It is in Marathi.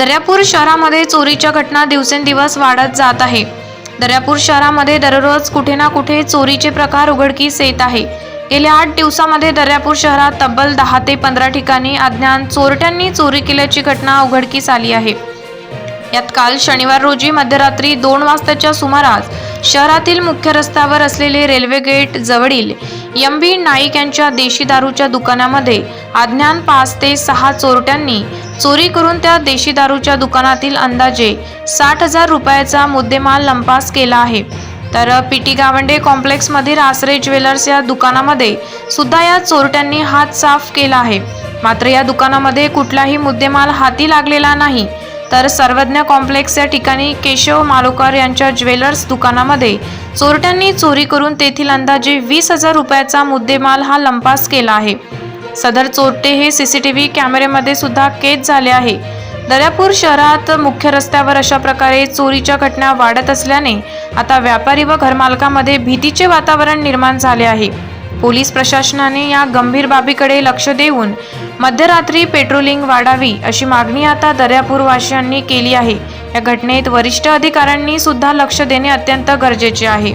दर्यापूर शहरामध्ये चोरीच्या घटना दिवसेंदिवस वाढत जात आहे. दर्यापूर शहरामध्ये दररोज कुठे ना कुठे चोरीचे प्रकार उघडकीस येत आहे. गेल्या आठ दिवसामध्ये दर्यापूर शहरात तब्बल दहा ते पंधरा ठिकाणी अज्ञान चोरट्यांनी चोरी केल्याची घटना उघडकीस आली आहे. यात काल शनिवार रोजी मध्यरात्री दोन वाजताच्या सुमारास शहरातील मुख्य रस्त्यावर असलेले रेल्वे गेट जवळील एम बी नाईक यांच्या देशी दारूच्या दुकानामध्ये अज्ञान पाच ते सहा चोरट्यांनी चोरी करून त्या देशी दारूच्या दुकानातील अंदाजे साठ हजार रुपयाचा मुद्देमाल लंपास केला आहे. तर पीटी गावंडे कॉम्प्लेक्समधील आसरे ज्वेलर्स या दुकानामध्ये सुद्धा या चोरट्यांनी हात साफ केला आहे. मात्र या दुकानामध्ये कुठलाही मुद्देमाल हाती लागलेला नाही. तर सर्वज्ञ कॉम्प्लेक्स या ठिकाणी केशव मालोकर यांच्या ज्वेलर्स दुकानामध्ये चोरट्यांनी चोरी करून तेथील अंदाजे वीस हजार रुपयाचा मुद्देमाल हा लंपास केला आहे. सदर चोरटे हे सीसीटीव्ही कॅमेऱ्यामध्ये सुद्धा कैद झाले आहे. दर्यापूर शहरात मुख्य रस्त्यावर अशा प्रकारे चोरीच्या घटना वाढत असल्याने आता व्यापारी व घरमालकामध्ये भीतीचे वातावरण निर्माण झाले आहे. पोलीस प्रशासनाने या गंभीर बाबीकडे लक्ष देऊन मध्यरात्री पेट्रोलिंग वाढावी अशी मागणी आता दर्यापूरवासियांनी केली आहे. या घटनेत वरिष्ठ अधिकाऱ्यांनी सुद्धा लक्ष देणे अत्यंत गरजेचे आहे.